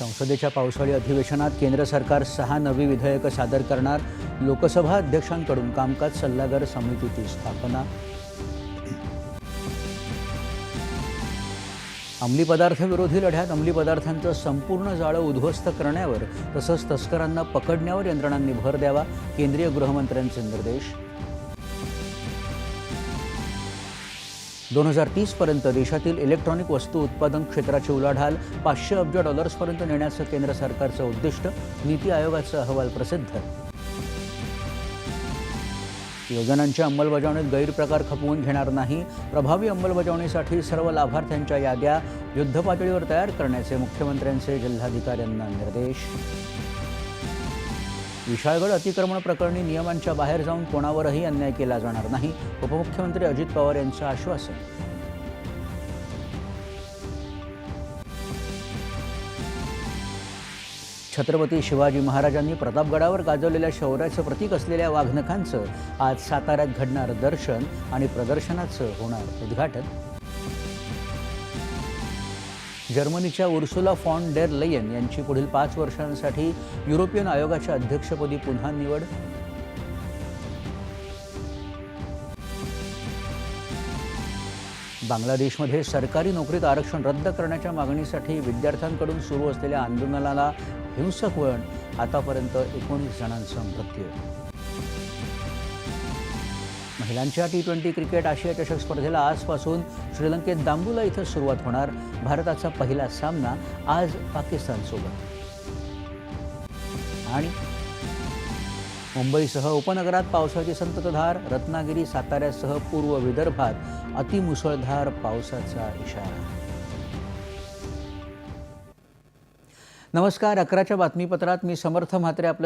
संसदेच्या पावसाळी अधिवेशनात केंद्र सरकार सहा नवी विधेयकं सादर करणार. लोकसभा अध्यक्षांकडून कामकाज सल्लागार समितीची स्थापना. अंमली पदार्थविरोधी लढ्यात अंमली पदार्थांचं संपूर्ण जाळं उद्ध्वस्त करण्यावर तसंच तस्करांना पकडण्यावर यंत्रणांनी भर द्यावा केंद्रीय गृहमंत्र्यांचे निर्देश. दोन हजार तीसपर्यंत देशातील इलेक्ट्रॉनिक वस्तू उत्पादन क्षेत्राची उलाढाल पाचशे अब्ज डॉलर्सपर्यंत नेण्याचं केंद्र सरकारचं उद्दिष्ट नीती आयोगाचा अहवाल प्रसिद्ध. योजनांच्या अंमलबजावणीत गैरप्रकार खपवून घेणार नाही प्रभावी अंमलबजावणीसाठी सर्व लाभार्थ्यांच्या याद्या युद्धपातळीवर तयार करण्याचे मुख्यमंत्र्यांचे जिल्हाधिकाऱ्यांना निर्देश. विशाळगड अतिक्रमण प्रकरणी नियमांच्या बाहेर जाऊन कोणावरही अन्याय केला जाणार नाही उपमुख्यमंत्री अजित पवार यांचं आश्वासन. छत्रपती शिवाजी महाराजांनी प्रतापगडावर गाजवलेल्या शौर्याचं प्रतीक असलेल्या वाघनखांचं आज साताऱ्यात घडणार दर्शन आणि प्रदर्शनाचं होणार उद्घाटन. जर्मनीच्या उर्सुला फॉन डेर लयन यांची पुढील पाच वर्षांसाठी युरोपियन आयोगाच्या अध्यक्षपदी पुन्हा निवड. बांगलादेशमध्ये सरकारी नोकरीत आरक्षण रद्द करण्याच्या मागणीसाठी विद्यार्थ्यांकडून सुरू असलेल्या आंदोलनाला हिंसक वळण. आतापर्यंत एकोणीस जणांचा मृत्यू. महिलांच्या टी ट्वेंटी क्रिकेट आशिया चषक स्पर्धेला आजपासून श्रीलंकेत दांबुला इथं सुरुवात होणार. भारताचा पहिला सामना आज पाकिस्तानसोबत. आणि मुंबईसह उपनगरात पावसाची संततधार रत्नागिरी साताऱ्यासह पूर्व विदर्भात अतिमुसळधार पावसाचा इशारा. नमस्कार अकराच्या बातमीपत्रात मी समर्थ म्हात्रे आपलं